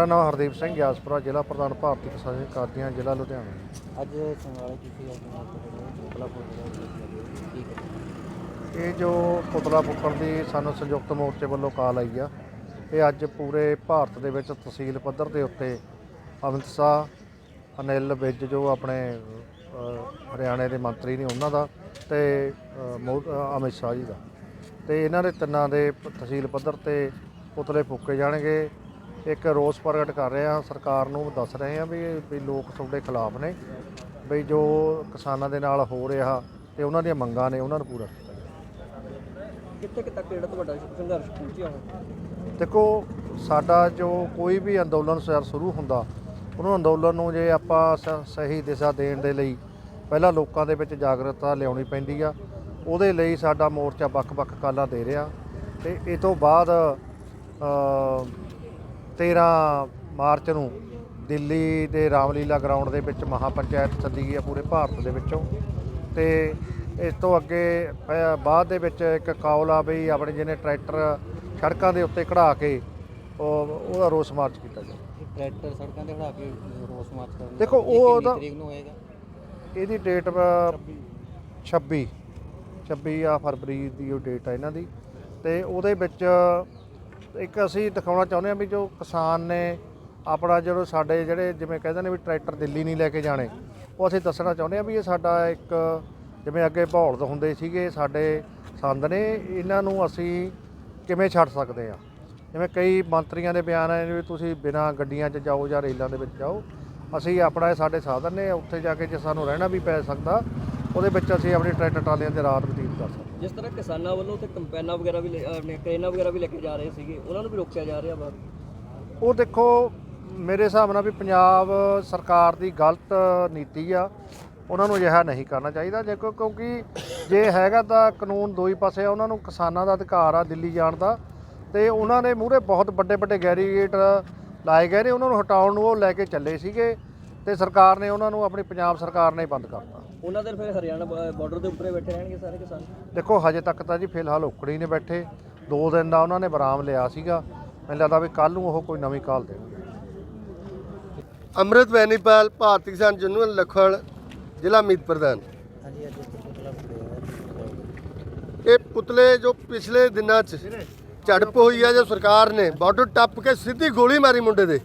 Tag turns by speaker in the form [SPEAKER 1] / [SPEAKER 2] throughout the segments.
[SPEAKER 1] ਮੇਰਾ ਨਾਮ ਹਰਦੀਪ ਸਿੰਘ ਗਿਆਸਪੁਰਾ ਜ਼ਿਲ੍ਹਾ ਪ੍ਰਧਾਨ ਭਾਰਤੀ ਕਿਸਾਨ ਕਾਦੀਆਂ ਜ਼ਿਲ੍ਹਾ ਲੁਧਿਆਣਾ।
[SPEAKER 2] ਅੱਜ ਸਮਰਾਲੇ ਕੀਤੀ ਹੈ ਮੋਕਲਾ ਫੋਟੋ ਠੀਕ ਹੈ
[SPEAKER 1] ਇਹ ਜੋ ਪੁਤਲਾ ਫੁੱਕਣ ਦੀ ਸਾਨੂੰ ਸੰਯੁਕਤ ਮੋਰਚੇ ਵੱਲੋਂ ਕਾਲ ਆਈ ਆ ਇਹ ਅੱਜ ਪੂਰੇ ਭਾਰਤ ਦੇ ਵਿੱਚ ਤਹਿਸੀਲ ਪੱਧਰ ਦੇ ਉੱਤੇ ਅਮਿਤ ਸ਼ਾਹ ਅਨਿਲ ਵਿਜ ਜੋ ਆਪਣੇ ਹਰਿਆਣੇ ਦੇ ਮੰਤਰੀ ਨੇ ਉਹਨਾਂ ਦਾ ਤੇ ਅਮਿਤ ਸ਼ਾਹ ਜੀ ਦਾ। ਤੇ ਇਹਨਾਂ ਦੇ ਤਿੰਨਾਂ ਦੇ ਤਹਿਸੀਲ ਪੱਧਰ ਤੇ ਪੁਤਲੇ ਫੂਕੇ ਜਾਣਗੇ। ਇੱਕ ਰੋਸ ਪ੍ਰਗਟ ਕਰ ਰਹੇ ਆ। ਸਰਕਾਰ ਨੂੰ ਦੱਸ ਰਹੇ ਆ ਵੀ ਵੀ ਲੋਕ ਤੁਹਾਡੇ ਖਿਲਾਫ ਨੇ ਵੀ ਜੋ ਕਿਸਾਨਾਂ ਦੇ ਨਾਲ ਹੋ ਰਿਹਾ ਤੇ ਉਹਨਾਂ ਦੀਆਂ ਮੰਗਾਂ ਨੇ ਉਹਨਾਂ ਨੂੰ ਪੂਰਾ ਕੀਤਾ ਜਾਵੇ।
[SPEAKER 2] ਕਿੱਥੇ ਕਿੱਥੇ ਕਿਹੜਾ ਤੁਹਾਡਾ ਸੰਘਰਸ਼ ਪਹੁੰਚਿਆ ਹੁਣ
[SPEAKER 1] ਦੇਖੋ ਸਾਡਾ ਜੋ ਕੋਈ ਵੀ ਅੰਦੋਲਨ ਸਰ ਸ਼ੁਰੂ ਹੁੰਦਾ ਉਹਨੂੰ ਅੰਦੋਲਨ ਨੂੰ ਜੇ ਆਪਾਂ ਸਹੀ ਦਿਸ਼ਾ ਦੇਣ ਦੇ ਲਈ ਪਹਿਲਾਂ ਲੋਕਾਂ ਦੇ ਵਿੱਚ ਜਾਗਰੂਕਤਾ ਲਿਆਉਣੀ ਪੈਂਦੀ ਆ। ਉਹਦੇ ਲਈ ਸਾਡਾ ਮੋਰਚਾ ਵੱਖ-ਵੱਖ ਕਾਲਾਂ ਦੇ ਰਿਹਾ ਤੇ ਇਹ ਤੋਂ ਬਾਅਦ 13 ਮਾਰਚ ਨੂੰ ਦਿੱਲੀ ਦੇ ਰਾਮਲੀਲਾ ਗਰਾਊਂਡ ਦੇ ਵਿੱਚ ਮਹਾਪੰਚਾਇਤ ਸੱਦੀ ਗਈ ਆ ਪੂਰੇ ਭਾਰਤ ਦੇ ਵਿੱਚੋਂ। ਤੇ ਇਸ ਤੋਂ ਅੱਗੇ ਬਾਅਦ ਦੇ ਵਿੱਚ ਇੱਕ ਕਾਲ ਆ ਬਈ ਆਪਣੇ ਜਿਹਨੇ ਟਰੈਕਟਰ ਸੜਕਾਂ ਦੇ ਉੱਤੇ ਖੜਾ ਕੇ ਉਹ ਉਹਦਾ ਰੋਸ ਮਾਰਚ ਕੀਤਾ ਜਾਵੇ
[SPEAKER 2] ਟਰੈਕਟਰ ਸੜਕਾਂ ਤੇ ਖੜਾ ਕੇ ਰੋਸ ਮਾਰਚ ਕਰਨ
[SPEAKER 1] ਦੇਖੋ, ਉਹ ਤਾਂ-
[SPEAKER 2] ਤਰੀਕ ਨੂੰ ਹੋਏਗਾ?
[SPEAKER 1] ਇਹਦੀ ਡੇਟ 26 26 ਆ ਫਰਵਰੀ ਦੀ ਉਹ ਡੇਟ ਆ ਇਹਨਾਂ ਦੀ। ਤੇ ਉਹਦੇ ਵਿੱਚ ਇੱਕ ਅਸੀਂ ਦਿਖਾਉਣਾ ਚਾਹੁੰਦੇ ਹਾਂ ਵੀ ਜੋ ਕਿਸਾਨ ਨੇ ਆਪਣਾ ਜਦੋਂ ਸਾਡੇ ਜਿਹੜੇ ਜਿਵੇਂ ਕਹਿੰਦੇ ਨੇ ਵੀ ਟਰੈਕਟਰ ਦਿੱਲੀ ਨਹੀਂ ਲੈ ਕੇ ਜਾਣੇ, ਉਹ ਅਸੀਂ ਦੱਸਣਾ ਚਾਹੁੰਦੇ ਹਾਂ ਵੀ ਇਹ ਸਾਡਾ ਇੱਕ ਜਿਵੇਂ ਅੱਗੇ ਬਹੌਲਦ ਹੁੰਦੇ ਸੀਗੇ, ਸਾਡੇ ਸੰਦ ਨੇ, ਇਹਨਾਂ ਨੂੰ ਅਸੀਂ ਕਿਵੇਂ ਛੱਡ ਸਕਦੇ ਆ ਜਿਵੇਂ ਕਈ ਮੰਤਰੀਆਂ ਦੇ ਬਿਆਨ ਆਏ ਨੇ ਵੀ ਤੁਸੀਂ ਬਿਨਾਂ ਗੱਡੀਆਂ 'ਚ ਜਾਓ ਜਾਂ ਰੇਲਾਂ ਦੇ ਵਿੱਚ ਜਾਓ, ਅਸੀਂ ਆਪਣਾ ਇਹ ਸਾਡੇ ਸਾਧਨ ਨੇ, ਉੱਥੇ ਜਾ ਕੇ ਜੇ ਸਾਨੂੰ ਰਹਿਣਾ ਵੀ ਪੈ ਸਕਦਾ, ਉਹਦੇ ਵਿੱਚ ਅਸੀਂ ਆਪਣੇ ਟਰੈਕਟਰ ਟਰਾਲੀਆਂ ਤੇ ਰਾਤ ਬਤੀਤ
[SPEAKER 2] ਜਿਸ ਤਰ੍ਹਾਂ ਕਿਸਾਨਾਂ ਵੱਲੋਂ ਤੇ ਕੰਪੈਨਾਂ ਵਗੈਰਾ ਵੀ ਲੈ- ਆਪਣੇ ਕਰੇਨਾਂ ਵਗੈਰਾ ਵੀ ਲੈ ਕੇ ਜਾ ਰਹੇ ਸੀਗੇ, ਉਹਨਾਂ ਨੂੰ ਵੀ ਰੋਕਿਆ ਜਾ ਰਿਹਾ ਵਾ?
[SPEAKER 1] ਉਹ ਦੇਖੋ, ਮੇਰੇ ਹਿਸਾਬ ਨਾਲ ਵੀ ਪੰਜਾਬ ਸਰਕਾਰ ਦੀ ਗਲਤ ਨੀਤੀ ਆ, ਉਹਨਾਂ ਨੂੰ ਅਜਿਹਾ ਨਹੀਂ ਕਰਨਾ ਚਾਹੀਦਾ, ਜੇ ਕਿਉਂ- ਕਿਉਂਕਿ ਜੇ ਹੈਗਾ ਤਾਂ ਕਾਨੂੰਨ ਦੋ ਹੀ ਪਾਸੇ ਆ, ਉਹਨਾਂ ਨੂੰ ਕਿਸਾਨਾਂ ਦਾ ਅਧਿਕਾਰ ਆ ਦਿੱਲੀ ਜਾਣ ਦਾ, ਤੇ ਉਹਨਾਂ ਨੇ ਮੂਹਰੇ ਬਹੁਤ ਵੱਡੇ ਵੱਡੇ ਗੈਰੀਗੇਟ ਲਾਏ ਗਏ ਨੇ, ਉਹਨਾਂ ਨੂੰ ਹਟਾਉਣ ਨੂੰ ਉਹ ਲੈ ਕੇ ਚੱਲੇ ਸੀਗੇ। ਤੇ ਸਰਕਾਰ ਨੇ ਉਹਨਾਂ ਨੂੰ ਆਪਣੀ ਪੰਜਾਬ ਸਰਕਾਰ ਨੇ ਬੰਦ ਕਰਤਾ।
[SPEAKER 2] ਉਹਨਾਂ ਦੇ ਫਿਰ ਹਰਿਆਣਾ ਬਾਰਡਰ ਦੇ ਉੱਪਰੇ ਬੈਠੇ ਰਹਿਣਗੇ ਸਾਰੇ ਕਿਸਾਨ?
[SPEAKER 1] ਦੇਖੋ ਹਜੇ ਤੱਕ ਤਾਂ ਜੀ ਫਿਲਹਾਲ ਉਕੜੀ ਨੇ ਬੈਠੇ। ਦੋ ਦਿਨ ਦਾ ਉਹਨਾਂ ਨੇ ਬਰਾਮ ਲਿਆ ਸੀਗਾ। ਮੈਨੂੰ ਲੱਗਦਾ ਵੀ ਕੱਲ ਨੂੰ ਉਹ ਕੋਈ ਨਵੀਂ ਕਾਲ ਦੇਣਗੇ।
[SPEAKER 3] ਅੰਮ੍ਰਿਤ ਵੈਨੀਪਾਲ ਭਾਰਤੀ ਕਿਸਾਨ ਜਨੂਨ ਲਖੜ ਜ਼ਿਲ੍ਹਾ ਮੀਤ ਪ੍ਰਧਾਨ। ਇਹ ਪੁਤਲੇ ਜੋ ਪਿਛਲੇ ਦਿਨਾਂ 'ਚ ਝੜਪ ਹੋਈ ਹੈ ਜੋ ਸਰਕਾਰ ਨੇ ਬਾਰਡਰ ਟੱਪ ਕੇ ਸਿੱਧੀ ਗੋਲੀ ਮਾਰੀ ਮੁੰਡੇ ਦੇ।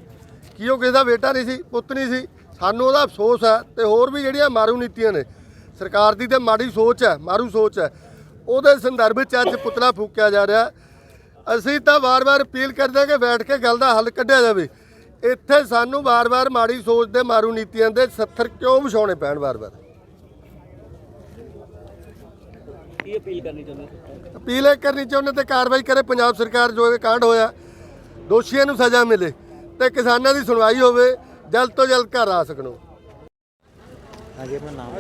[SPEAKER 3] ਕੀ ਉਹ ਕਿਸੇ ਦਾ ਬੇਟਾ ਨਹੀਂ ਸੀ ਪੁੱਤ ਨਹੀਂ ਸੀ ਸਾਨੂੰ ਉਹਦਾ ਅਫਸੋਸ ਹੈ ਤੇ ਹੋਰ ਵੀ ਜਿਹੜੀਆਂ ਮਾਰੂ ਨੀਤੀਆਂ ਨੇ ਸਰਕਾਰ ਦੀ ਤੇ ਮਾੜੀ ਸੋਚ ਹੈ ਮਾਰੂ ਸੋਚ ਹੈ ਉਹਦੇ ਸੰਦਰਭ 'ਚ ਅੱਜ ਪੁਤਲਾ ਫੂਕਿਆ ਜਾ ਰਿਹਾ। ਅਸੀਂ ਤਾਂ ਵਾਰ-ਵਾਰ ਅਪੀਲ ਕਰਦੇ ਹਾਂ ਕਿ ਬੈਠ ਕੇ ਗੱਲ ਦਾ ਹੱਲ ਕੱਢਿਆ ਜਾਵੇ। ਇੱਥੇ ਸਾਨੂੰ ਵਾਰ-ਵਾਰ ਮਾੜੀ ਸੋਚ ਦੇ ਮਾਰੂ ਨੀਤੀਆਂ ਦੇ 70 ਕਿਉਂ ਵਿਛਾਉਣੇ ਪੈਣ ਵਾਰ-ਵਾਰ?
[SPEAKER 2] ਕੀ ਅਪੀਲ ਕਰਨੀ ਚਾਹੁੰਦੇ
[SPEAKER 3] ਅਪੀਲ ਇਹ ਕਰਨੀ ਚਾਹੁੰਦੇ ਤੇ ਕਾਰਵਾਈ ਕਰੇ ਪੰਜਾਬ ਸਰਕਾਰ ਜੋ ਇਹ ਕਾਂਡ ਹੋਇਆ ਦੋਸ਼ੀਆਂ ਨੂੰ ਸਜ਼ਾ ਮਿਲੇ ਤੇ ਕਿਸਾਨਾਂ ਦੀ ਸੁਣਵਾਈ ਹੋਵੇ। ਜਲਦ ਤੋਂ ਜਲਦ ਘਰ ਆ ਸਕਣੋ।
[SPEAKER 2] ਹਾਂਜੀ ਆਪਣਾ ਨਾਮ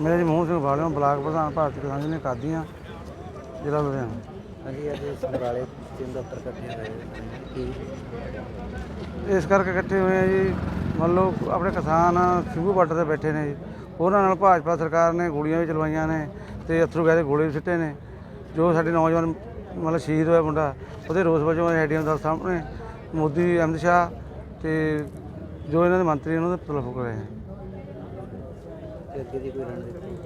[SPEAKER 4] ਮੇਰਾ ਜੀ ਮੋਹਨ ਸਿੰਘ ਵਾਲਿਓ ਬਲਾਕ ਪ੍ਰਧਾਨ ਭਾਰਤੀ ਕਿਸਾਨ ਯੂਨੀਅਨ ਕਾਦੀਆਂ ਜ਼ਿਲ੍ਹਾ ਲੁਧਿਆਣਾ।
[SPEAKER 2] ਹਾਂਜੀ ਅੱਜ ਸਮਰਾਲੇ ਤਿੰਨ ਦਫ਼ਤਰ ਇਕੱਠੇ ਹੋਏ ਕੀ?
[SPEAKER 4] ਇਸ ਕਰਕੇ ਇਕੱਠੇ ਹੋਏ ਆ ਜੀ। ਮੰਨ ਲਓ ਆਪਣੇ ਕਿਸਾਨ ਸਿੰਘੂ ਬਾਰਡਰ ਤੇ ਬੈਠੇ ਨੇ ਜੀ। ਉਹਨਾਂ ਨਾਲ ਭਾਜਪਾ ਸਰਕਾਰ ਨੇ ਗੋਲੀਆਂ ਵੀ ਚਲਵਾਈਆਂ ਨੇ ਤੇ ਅਥਰੂ ਗੈਸ ਦੇ ਗੋਲੇ ਵੀ ਸਿੱਟੇ ਨੇ। ਜੋ ਸਾਡੇ ਨੌਜਵਾਨ ਮਤਲਬ ਸ਼ਹੀਦ ਹੋਇਆ ਮੁੰਡਾ ਉਹਦੇ ਰੋਸ ਵਜੋਂ ਹੈਡੀਆਂ ਦਾ ਸਾਹਮਣੇ ਮੋਦੀ ਅਮਿਤ ਸ਼ਾਹ ਤੇ ਜੋ ਇਹਨਾਂ ਦੇ ਮੰਤਰੀ ਉਹਨਾਂ ਦੇ ਪੁਤਲਾ ਫੂਕ ਰਹੇ ਨੇ
[SPEAKER 2] ਤੇ ਅੱਗੇ ਦੀ ਕੋਈ ਰਣਨੀਤੀ?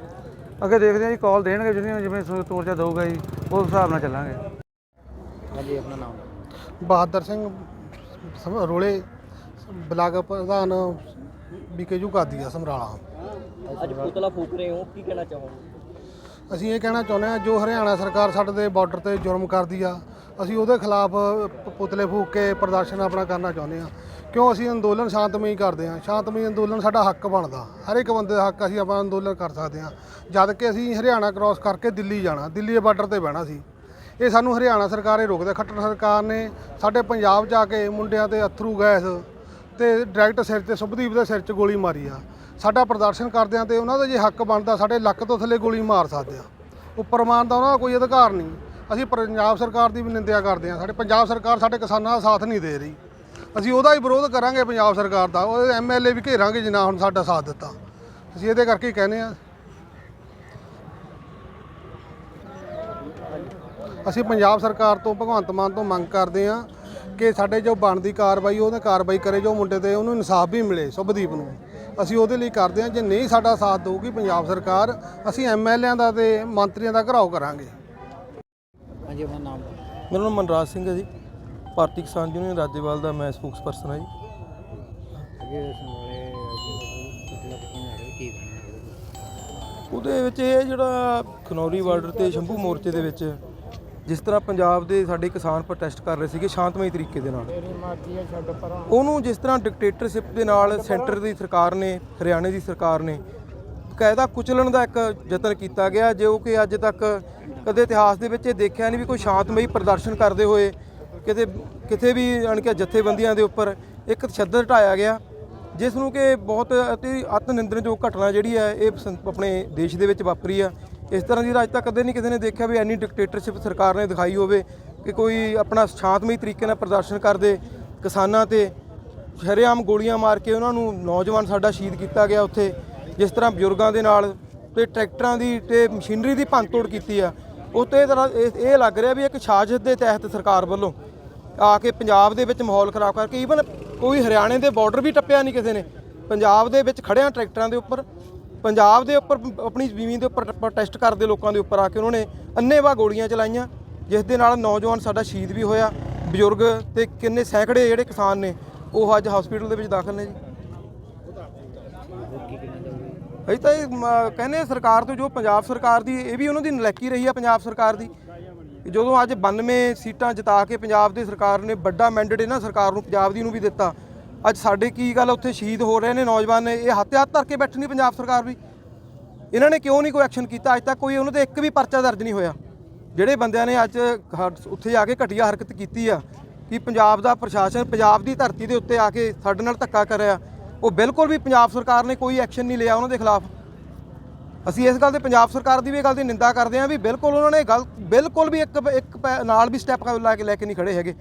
[SPEAKER 4] ਅੱਗੇ ਦੇਖਦੇ ਹਾਂ ਜੀ ਕਾਲ ਦੇਣਗੇ ਜਿਵੇਂ ਜਿਵੇਂ ਤੋਰਚਾ ਦਊਗਾ ਜੀ ਉਸ ਹਿਸਾਬ ਨਾਲ ਚੱਲਾਂਗੇ।
[SPEAKER 2] ਹਾਂਜੀ ਆਪਣਾ ਨਾਮ?
[SPEAKER 5] ਬਹਾਦਰ ਸਿੰਘ ਸਮ- ਰੋਲੇ ਬਲਾਕ ਪ੍ਰਧਾਨ ਬੀਕੇਯੂ ਕਾਦੀਆ ਸਮਰਾਲਾ।
[SPEAKER 2] ਅੱਜ ਪੁਤਲਾ ਫੂਕ ਰਹੇ ਹੋ ਕੀ ਕਹਿਣਾ ਚਾਹੋਗੇ?
[SPEAKER 5] ਅਸੀਂ ਇਹ ਕਹਿਣਾ ਚਾਹੁੰਦੇ ਹਾਂ ਜੋ ਹਰਿਆਣਾ ਸਰਕਾਰ ਸਾਡੇ ਦੇ ਬਾਰਡਰ ਤੇ ਜੁਰਮ ਕਰਦੀ ਆ ਅਸੀਂ ਉਹਦੇ ਖਿਲਾਫ ਪ- ਪੁਤਲੇ ਫੂਕ ਕੇ ਪ੍ਰਦਰਸ਼ਨ ਆਪਣਾ ਕਰਨਾ ਚਾਹੁੰਦੇ ਹਾਂ। ਕਿਉਂ ਅਸੀਂ ਅੰਦੋਲਨ ਸ਼ਾਂਤਮਈ ਕਰਦੇ ਹਾਂ? ਸ਼ਾਂਤਮਈ ਅੰਦੋਲਨ ਸਾਡਾ ਹੱਕ ਬਣਦਾ। ਹਰ ਇੱਕ ਬੰਦੇ ਦਾ ਹੱਕ ਅਸੀਂ ਆਪਣਾ ਅੰਦੋਲਨ ਕਰ ਸਕਦੇ ਹਾਂ। ਜਦ ਕਿ ਅਸੀਂ ਹਰਿਆਣਾ ਕ੍ਰਾਸ ਕਰਕੇ ਦਿੱਲੀ ਜਾਣਾ, ਦਿੱਲੀ ਦੇ ਬਾਰਡਰ ਤੇ ਬਹਿਣਾ ਸੀ। ਇਹ ਸਾਨੂੰ ਹਰਿਆਣਾ ਸਰਕਾਰ ਹੀ ਰੋਕਦਾ। ਖੱਟਰ ਸਰਕਾਰ ਨੇ ਸਾਡੇ ਪੰਜਾਬ 'ਚ ਆ ਕੇ ਮੁੰਡਿਆਂ ਤੇ ਅਥਰੂ ਗੈਸ ਤੇ ਡਾਇਰੈਕਟ ਸਿਰ ਤੇ ਸੁਭਦੀਪ ਦੇ ਸਿਰ 'ਚ ਗੋਲੀ ਮਾਰੀ ਆ। ਸਾਡਾ ਪ੍ਰਦਰਸ਼ਨ ਕਰਦਿਆਂ ਤੇ ਉਹਨਾਂ ਦਾ ਜੇ ਹੱਕ ਬਣਦਾ, ਸਾਡੇ ਲੱਕ ਤੋਂ ਥੱਲੇ ਗੋਲੀ ਮਾਰ ਸਕਦੇ ਆ ਉੱਪਰ ਮਾਰਨ ਦਾ ਉਹਨਾਂ ਦਾ ਕੋਈ ਅਧਿਕਾਰ ਨਹੀਂ। ਅਸੀਂ ਪੰਜਾਬ ਸਰਕਾਰ ਦੀ ਵੀ ਨਿੰਦਿਆ ਕਰਦੇ ਆ ਸਾਡੇ ਪੰਜਾਬ ਸਰਕਾਰ ਸਾਡੇ ਕਿਸਾਨਾਂ ਦਾ ਸਾਥ ਨਹੀਂ ਦੇ ਰਹੀ। ਅਸੀਂ ਉਹਦਾ ਹੀ ਵਿਰੋਧ ਕਰਾਂਗੇ ਪੰਜਾਬ ਸਰਕਾਰ ਦਾ ਉਹ ਐਮਐਲਏ ਵੀ ਘੇਰਾਂਗੇ ਜਿੰਨਾ ਹੁਣ ਸਾਡਾ ਸਾਥ ਦਿੱਤਾ। ਅਸੀਂ ਇਹਦੇ ਕਰਕੇ ਹੀ ਕਹਿੰਦੇ ਆ ਅਸੀਂ ਪੰਜਾਬ ਸਰਕਾਰ ਤੋਂ ਭਗਵੰਤ ਮਾਨ ਤੋਂ ਮੰਗ ਕਰਦੇ ਆ ਕਿ ਸਾਡੇ ਜੋ ਬਣਦੀ ਕਾਰਵਾਈ ਉਹਨੇ ਕਾਰਵਾਈ ਕਰੇ ਜੋ ਮੁੰਡੇ ਤੇ ਉਹਨੂੰ ਇਨਸਾਫ ਵੀ ਮਿਲੇ ਸੁਭਦੀਪ ਨੂੰ। ਅਸੀਂ ਉਹਦੇ ਲਈ ਕਰਦੇ ਹਾਂ ਜੇ ਨਹੀਂ ਸਾਡਾ ਸਾਥ ਦੇਊਗੀ ਪੰਜਾਬ ਸਰਕਾਰ ਅਸੀਂ ਐਮਐਲਏਆਂ ਦਾ ਤੇ ਮੰਤਰੀਆਂ ਦਾ ਘਰਾਓ ਕਰਾਂਗੇ।
[SPEAKER 6] ਮੇਰਾ ਨਾਮ ਮਨਰਾਜ ਸਿੰਘ ਹੈ ਜੀ। ਭਾਰਤੀ ਕਿਸਾਨ ਯੂਨੀਅਨ ਰਾਜੇਵਾਲ ਦਾ ਮੈਂ ਸਪੋਕਸ ਪਰਸਨ ਹਾਂ ਜੀ। ਉਹਦੇ ਵਿੱਚ ਇਹ ਜਿਹੜਾ ਖਨੌਰੀ ਬਾਰਡਰ ਤੇ ਸ਼ੰਭੂ ਮੋਰਚੇ ਦੇ ਵਿੱਚ ਜਿਸ ਤਰ੍ਹਾਂ ਪੰਜਾਬ ਦੇ ਸਾਡੇ ਕਿਸਾਨ ਪ੍ਰੋਟੈਸਟ ਕਰ ਰਹੇ ਸੀਗੇ ਸ਼ਾਂਤਮਈ ਤਰੀਕੇ ਦੇ ਨਾਲ। ਉਹਨੂੰ ਜਿਸ ਤਰ੍ਹਾਂ ਡਿਕਟੇਟਰਸ਼ਿਪ ਦੇ ਨਾਲ ਸੈਂਟਰ ਦੀ ਸਰਕਾਰ ਨੇ ਹਰਿਆਣੇ ਦੀ ਸਰਕਾਰ ਨੇ ਕਾਇਦਾ ਕੁਚਲਣ ਦਾ ਇੱਕ ਯਤਨ ਕੀਤਾ ਗਿਆ ਜੋ ਕਿ ਅੱਜ ਤੱਕ ਕਦੇ ਇਤਿਹਾਸ ਦੇ ਵਿੱਚ ਇਹ ਦੇਖਿਆ ਨਹੀਂ ਵੀ ਕੋਈ ਸ਼ਾਂਤਮਈ ਪ੍ਰਦਰਸ਼ਨ ਕਰਦੇ ਹੋਏ ਕਿਤੇ ਕਿਤੇ ਵੀ ਅਣ ਕੇ ਜਥੇਬੰਦੀਆਂ ਦੇ ਉੱਪਰ ਇੱਕ ਤਸ਼ੱਦਦ ਢਾਇਆ ਗਿਆ, ਜਿਸ ਨੂੰ ਕਿ ਬਹੁਤ ਅਤੀ ਅਤ ਨਿੰਦਣਯੋਗ ਘਟਨਾ ਜਿਹੜੀ ਹੈ ਇਹ ਸੰ- ਆਪਣੇ ਦੇਸ਼ ਦੇ ਵਿੱਚ ਵਾਪਰੀ ਆ। ਇਸ ਤਰ੍ਹਾਂ ਦੀ ਅੱਜ ਤੱਕ ਕਦੇ ਨਹੀਂ ਕਿਸੇ ਨੇ ਦੇਖਿਆ ਵੀ ਐਨੀ ਡਿਕਟੇਟਰਸ਼ਿਪ ਸਰਕਾਰ ਨੇ ਦਿਖਾਈ ਹੋਵੇ ਕਿ ਕੋਈ ਆਪਣਾ ਸ਼ਾਂਤਮਈ ਤਰੀਕੇ ਨਾਲ ਪ੍ਰਦਰਸ਼ਨ ਕਰਦੇ ਕਿਸਾਨਾਂ ਤੇ। ਸ਼ਰੇਆਮ ਗੋਲੀਆਂ ਮਾਰ ਕੇ ਉਹਨਾਂ ਨੂੰ ਨੌਜਵਾਨ ਸਾਡਾ ਸ਼ਹੀਦ ਕੀਤਾ ਗਿਆ ਉੱਥੇ, ਜਿਸ ਤਰ੍ਹਾਂ ਬਜ਼ੁਰਗਾਂ ਦੇ ਨਾਲ ਤੇ ਟਰੈਕਟਰਾਂ ਦੀ ਤੇ ਮਸ਼ੀਨਰੀ ਦੀ ਭੰਨਤੋੜ ਕੀਤੀ ਆ। ਉੱਤੇ ਇਹ ਤਰ੍ਹਾਂ ਇਹ ਇਹ ਲੱਗ ਰਿਹਾ ਵੀ ਇੱਕ ਸਾਜ਼ਿਸ਼ ਦੇ ਤਹਿਤ ਸਰਕਾਰ ਵੱਲੋਂ ਆ ਕੇ ਪੰਜਾਬ ਦੇ ਵਿੱਚ ਮਾਹੌਲ ਖਰਾਬ ਕਰਕੇ ਈਵਨ ਕੋਈ ਹਰਿਆਣੇ ਦੇ ਬਾਰਡਰ ਵੀ ਟੱਪਿਆ ਨਹੀਂ ਕਿਸੇ ਨੇ। ਪੰਜਾਬ ਦੇ ਵਿੱਚ ਖੜਿਆਂ ਟਰੈਕਟਰਾਂ ਦੇ ਉੱਪਰ, ਪੰਜਾਬ ਦੇ ਉੱਪਰ ਆਪਣੀ ਜ਼ਮੀਨ ਦੇ ਉੱਪਰ ਪ੍ਰੋਟੈਸਟ ਕਰਦੇ ਲੋਕਾਂ ਦੇ ਉੱਪਰ ਆ ਕੇ ਉਹਨਾਂ ਨੇ ਅੰਨੇਵਾਹ ਗੋਲੀਆਂ ਚਲਾਈਆਂ, ਜਿਸ ਦੇ ਨਾਲ ਨੌਜਵਾਨ ਸਾਡਾ ਸ਼ਹੀਦ ਵੀ ਹੋਇਆ। ਬਜ਼ੁਰਗ ਤੇ ਕਿੰਨੇ ਸੈਂਕੜੇ ਜਿਹੜੇ ਕਿਸਾਨ ਨੇ, ਉਹ ਅੱਜ ਹਸਪੀਟਲ ਦੇ ਵਿੱਚ ਦਾਖਲ ਨੇ ਜੀ। ਅਸੀਂ ਤਾਂ ਇਹ ਕਹਿੰਦੇ ਸਰਕਾਰ ਤੋਂ ਜੋ ਪੰਜਾਬ ਸਰਕਾਰ ਦੀ, ਇਹ ਵੀ ਉਹਨਾਂ ਦੀ ਨਲੈਕੀ ਰਹੀ ਆ ਪੰਜਾਬ ਸਰਕਾਰ ਦੀ। ਜਦੋਂ ਅੱਜ 92 ਸੀਟਾਂ ਜਿਤਾ ਕੇ ਪੰਜਾਬ ਦੀ ਸਰਕਾਰ ਨੇ ਵੱਡਾ ਮੈਂਡੇਟ ਇਹਨਾਂ ਸਰਕਾਰ ਨੂੰ, ਪੰਜਾਬ ਦੀ ਨੂੰ ਵੀ ਦਿੱਤਾ, ਅੱਜ ਸਾਡੇ ਕੀ ਗੱਲ ਉੱਥੇ ਸ਼ਹੀਦ ਹੋ ਰਹੇ ਨੇ ਨੌਜਵਾਨ ਨੇ ਇਹ ਹੱਥ ਹੱਥ ਧਰ ਕੇ ਬੈਠੀ ਨਹੀਂ ਪੰਜਾਬ ਸਰਕਾਰ ਵੀ। ਇਹਨਾਂ ਨੇ ਕਿਉਂ ਨਹੀਂ ਕੋਈ ਐਕਸ਼ਨ ਕੀਤਾ? ਅੱਜ ਤੱਕ ਕੋਈ ਉਹਨਾਂ ਤੇ ਇੱਕ ਵੀ ਪਰਚਾ ਦਰਜ ਨਹੀਂ ਹੋਇਆ। ਜਿਹੜੇ ਬੰਦਿਆਂ ਨੇ ਅੱਜ ਹ- ਉੱਥੇ ਜਾ ਕੇ ਘਟੀਆ ਹਰਕਤ ਕੀਤੀ ਆ ਕਿ ਪੰਜਾਬ ਦਾ ਪ੍ਰਸ਼ਾਸਨ ਪੰਜਾਬ ਦੀ ਧਰਤੀ ਦੇ ਉੱਤੇ ਆ ਕੇ ਸਾਡੇ ਨਾਲ ਧੱਕਾ ਕਰਿਆ ਉਹ ਬਿਲਕੁਲ ਵੀ ਪੰਜਾਬ ਸਰਕਾਰ ਨੇ ਕੋਈ ਐਕਸ਼ਨ ਨਹੀਂ ਲਿਆ ਉਹਨਾਂ ਦੇ ਖਿਲਾਫ। ਅਸੀਂ ਇਸ ਗੱਲ ਤੇ ਪੰਜਾਬ ਸਰਕਾਰ ਦੀ ਵੀ ਇਹ ਗੱਲ ਦੀ ਨਿੰਦਾ ਕਰਦੇ ਹਾਂ ਵੀ ਬਿਲਕੁਲ ਉਹਨਾਂ ਨੇ ਗੱਲ ਬਿਲਕੁਲ ਵੀ ਇੱਕ ਇੱਕ ਪੈ- ਨਾਲ ਵੀ ਸਟੈਪ ਲਾ ਕੇ ਲੈ ਕੇ ਨਹੀਂ ਖੜੇ ਹੈਗੇ।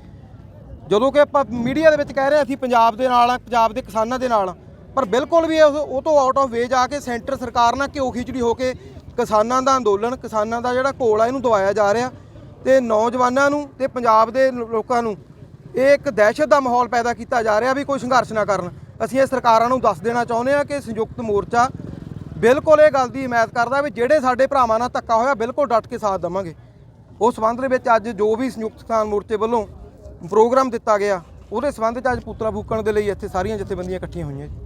[SPEAKER 6] ਜਦੋਂ ਕਿ ਆਪਾਂ ਮੀਡੀਆ ਦੇ ਵਿੱਚ ਕਹਿ ਰਹੇ ਹਾਂ ਅਸੀਂ ਪੰਜਾਬ ਦੇ ਨਾਲ ਆ ਪੰਜਾਬ ਦੇ ਕਿਸਾਨਾਂ ਦੇ ਨਾਲ ਆ, ਪਰ ਬਿਲਕੁਲ ਵੀ ਉਹ ਉਹ ਤੋਂ ਆਊਟ ਆਫ ਵੇ ਜਾ ਕੇ ਸੈਂਟਰ ਸਰਕਾਰ ਨਾਲ ਘਿਓ ਖਿਚੜੀ ਹੋ ਕੇ ਕਿਸਾਨਾਂ ਦਾ ਅੰਦੋਲਨ ਕਿਸਾਨਾਂ ਦਾ ਜਿਹੜਾ ਘੋਲ ਆ ਇਹਨੂੰ ਦਵਾਇਆ ਜਾ ਰਿਹਾ। ਤੇ ਨੌਜਵਾਨਾਂ ਨੂੰ ਤੇ ਪੰਜਾਬ ਦੇ ਲੋਕਾਂ ਨੂੰ ਇਹ ਇੱਕ ਦਹਿਸ਼ਤ ਦਾ ਮਾਹੌਲ ਪੈਦਾ ਕੀਤਾ ਜਾ ਰਿਹਾ ਵੀ ਕੋਈ ਸੰਘਰਸ਼ ਨਾ ਕਰਨ। ਅਸੀਂ ਇਹ ਸਰਕਾਰਾਂ ਨੂੰ ਦੱਸ ਦੇਣਾ ਚਾਹੁੰਦੇ ਹਾਂ ਕਿ ਸੰਯੁਕਤ ਮੋਰਚਾ ਬਿਲਕੁਲ ਇਹ ਗੱਲ ਦੀ ਹਮਾਇਤ ਕਰਦਾ ਵੀ ਜਿਹੜੇ ਸਾਡੇ ਭਰਾਵਾਂ ਨਾਲ ਧੱਕਾ ਹੋਇਆ ਬਿਲਕੁਲ ਡਟ ਕੇ ਸਾਥ ਦੇਵਾਂਗੇ। ਉਸ ਸੰਬੰਧ ਦੇ ਵਿੱਚ ਅੱਜ ਜੋ ਵੀ ਸੰਯੁਕਤ ਕਿਸਾਨ ਮੋਰਚੇ ਵੱਲੋਂ ਪ੍ਰੋਗਰਾਮ ਦਿੱਤਾ ਗਿਆ ਉਹਦੇ ਸੰਬੰਧ ਵਿੱਚ ਅੱਜ ਪੁਤਲਾ ਫੂਕਣ ਦੇ ਲਈ ਇੱਥੇ ਸਾਰੀਆਂ ਜਥੇਬੰਦੀਆਂ ਇਕੱਠੀਆਂ ਹੋਈਆਂ ਜੀ।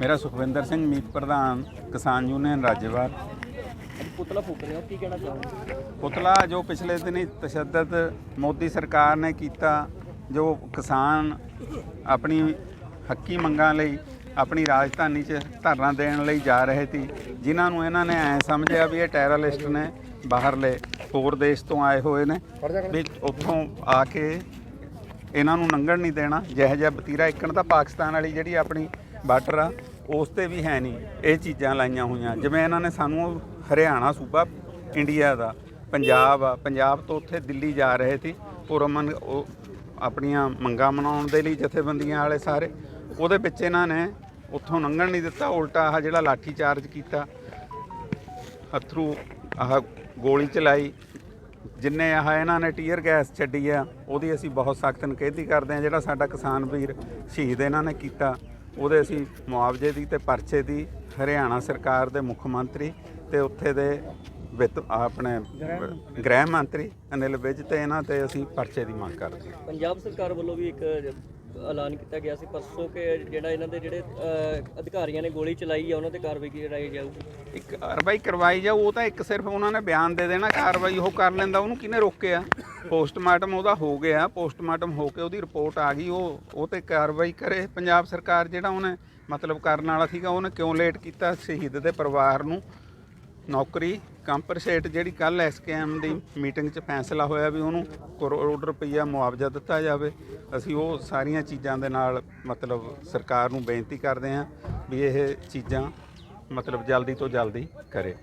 [SPEAKER 7] ਮੇਰਾ ਸੁਖਵਿੰਦਰ ਸਿੰਘ ਮੀਤ ਪ੍ਰਧਾਨ ਕਿਸਾਨ ਯੂਨੀਅਨ ਰਾਜੇਵਾਲ।
[SPEAKER 2] ਪੁਤਲਾ ਫੂਕ ਰਹੇ ਹੋ ਕੀ ਕਹਿਣਾ ਚਾਹੋਗੇ?
[SPEAKER 7] ਪੁਤਲਾ ਜੋ ਪਿਛਲੇ ਦਿਨੀ ਤਸ਼ੱਦਦ ਮੋਦੀ ਸਰਕਾਰ ਨੇ ਕੀਤਾ ਜੋ ਕਿਸਾਨ ਆਪਣੀ ਹੱਕੀ ਮੰਗਾਂ ਲਈ ਆਪਣੀ ਰਾਜਧਾਨੀ 'ਚ ਧਰਨਾ ਦੇਣ ਲਈ ਜਾ ਰਹੇ ਸੀ। ਜਿਨ੍ਹਾਂ ਨੂੰ ਇਹਨਾਂ ਨੇ ਐ ਸਮਝਿਆ ਵੀ ਇਹ ਟੈਰਰਿਸਟ ਨੇ, ਬਾਹਰਲੇ ਹੋਰ ਦੇਸ਼ ਤੋਂ ਆਏ ਹੋਏ ਨੇ। ਵੀ ਉੱਥੋਂ ਆ ਕੇ ਇਹਨਾਂ ਨੂੰ ਲੰਘਣ ਨਹੀਂ ਦੇਣਾ। ਜਿਹੋ ਜਿਹਾ ਬਤੀਰਾ ਇੱਕਣ ਤਾਂ ਪਾਕਿਸਤਾਨ ਵਾਲੀ ਜਿਹੜੀ ਆਪਣੀ ਬਾਰਡਰ ਆ, ਉਸ ਤੇ ਵੀ ਹੈ ਨਹੀਂ। ਇਹ ਚੀਜ਼ਾਂ ਲਾਈਆਂ ਹੋਈਆਂ। ਜਿਵੇਂ ਇਹਨਾਂ ਨੇ ਸਾਨੂੰ ਹਰਿਆਣਾ ਸੂਬਾ, ਇੰਡੀਆ ਦਾ, ਪੰਜਾਬ ਆ। ਪੰਜਾਬ ਤੋਂ ਉੱਥੇ ਦਿੱਲੀ ਜਾ ਰਹੇ ਸੀ। ਪੁਰਮਨ ਉਹ ਆਪਣੀਆਂ ਮੰਗਾਂ ਮਨਾਉਣ ਦੇ ਲਈ ਜਥੇਬੰਦੀਆਂ ਵਾਲੇ ਸਾਰੇ। ਉਹਦੇ ਵਿੱਚ ਇਹਨਾਂ ਨੇ ਉੱਥੋਂ ਲੰਘਣ ਨਹੀਂ ਦਿੱਤਾ ਉਲਟਾ ਆਹ ਜਿਹੜਾ ਲਾਠੀ ਚਾਰਜ ਕੀਤਾ ਅਥਰੂ ਆਹ ਗੋਲੀ ਚਲਾਈ। ਜਿੰਨੇ ਆਹ ਇਹਨਾਂ ਨੇ ਟੀਅਰ ਗੈਸ ਛੱਡੀ ਆ ਉਹਦੀ ਅਸੀਂ ਬਹੁਤ ਸਖਤ ਨਿਖੇਧੀ ਕਰਦੇ ਆ ਜਿਹੜਾ ਸਾਡਾ ਕਿਸਾਨ ਵੀਰ ਸ਼ਹੀਦ ਇਹਨਾਂ ਨੇ ਕੀਤਾ ਉਹਦੇ ਅਸੀਂ ਮੁਆਵਜ਼ੇ ਦੀ ਤੇ ਪਰਚੇ ਦੀ ਹਰਿਆਣਾ ਸਰਕਾਰ ਦੇ ਮੁੱਖ ਮੰਤਰੀ ਤੇ ਉੱਥੇ ਦੇ ਵਿੱਤ ਆਪਣੇ ਗ੍ਰਹਿ ਮੰਤਰੀ ਅਨਿਲ ਵਿਜ ਤੇ ਇਹਨਾਂ ਤੇ ਅਸੀਂ ਪਰਚੇ ਦੀ ਮੰਗ ਕਰਦੇ ਹਾਂ।
[SPEAKER 2] ਪੰਜਾਬ ਸਰਕਾਰ ਵੱਲੋਂ ਵੀ ਇੱਕ ਐਲਾਨ ਕੀਤਾ ਗਿਆ ਸੀ ਪਰਸੋਂ ਕਿ ਜਿਹੜਾ ਇਹਨਾਂ ਦੇ ਜਿਹੜੇ ਅਹ, ਅਧਿਕਾਰੀਆਂ ਨੇ ਗੋਲੀ ਚਲਾਈ ਆ ਉਹਨਾਂ ਤੇ ਕਾਰਵਾਈ ਕੀਤੀ ਜਾਊਗੀ।
[SPEAKER 7] ਇੱਕ ਕਾਰਵਾਈ ਕਰਵਾਈ ਜਾ ਉਹ ਤਾਂ ਇੱਕ ਸਿਰਫ ਉਹਨਾਂ ਨੇ ਬਿਆਨ ਦੇ ਦੇਣਾ ਕਾਰਵਾਈ ਉਹ ਕਰ ਲੈਂਦਾ ਉਹਨੂੰ ਕਿਹਨੇ ਰੋਕਿਆ? ਪੋਸਟਮਾਰਟਮ ਉਹਦਾ ਹੋ ਗਿਆ ਪੋਸਟਮਾਰਟਮ ਹੋ ਕੇ ਉਹਦੀ ਰਿਪੋਰਟ ਆ ਗਈ ਉਹ ਉਹ ਤੇ ਕਾਰਵਾਈ ਕਰੇ। ਪੰਜਾਬ ਸਰਕਾਰ ਜਿਹੜਾ ਉਹਨੇ ਮਤਲਬ ਕਰਨ ਵਾਲਾ ਸੀਗਾ ਉਹਨੇ ਕਿਉਂ ਲੇਟ ਕੀਤਾ? ਸ਼ਹੀਦ ਦੇ ਪਰਿਵਾਰ ਨੂੰ ਨੌਕਰੀ ਕੰਪਨਸੇਟ ਜਿਹੜੀ ਕੱਲ ਐਸਕੇਐਮ ਦੀ ਮੀਟਿੰਗ 'ਚ ਫੈਸਲਾ ਹੋਇਆ ਵੀ ਉਹਨੂੰ ਕਰੋੜ ਰੁਪਈਆ ਮੁਆਵਜ਼ਾ ਦਿੱਤਾ ਜਾਵੇ, ਅਸੀਂ ਉਹ ਸਾਰੀਆਂ ਚੀਜ਼ਾਂ ਦੇ ਨਾਲ ਮਤਲਬ ਸਰਕਾਰ ਨੂੰ ਬੇਨਤੀ ਕਰਦੇ ਹਾਂ ਵੀ ਇਹ ਚੀਜ਼ਾਂ ਮਤਲਬ ਜਲਦੀ ਤੋਂ ਜਲਦੀ ਕਰੇ।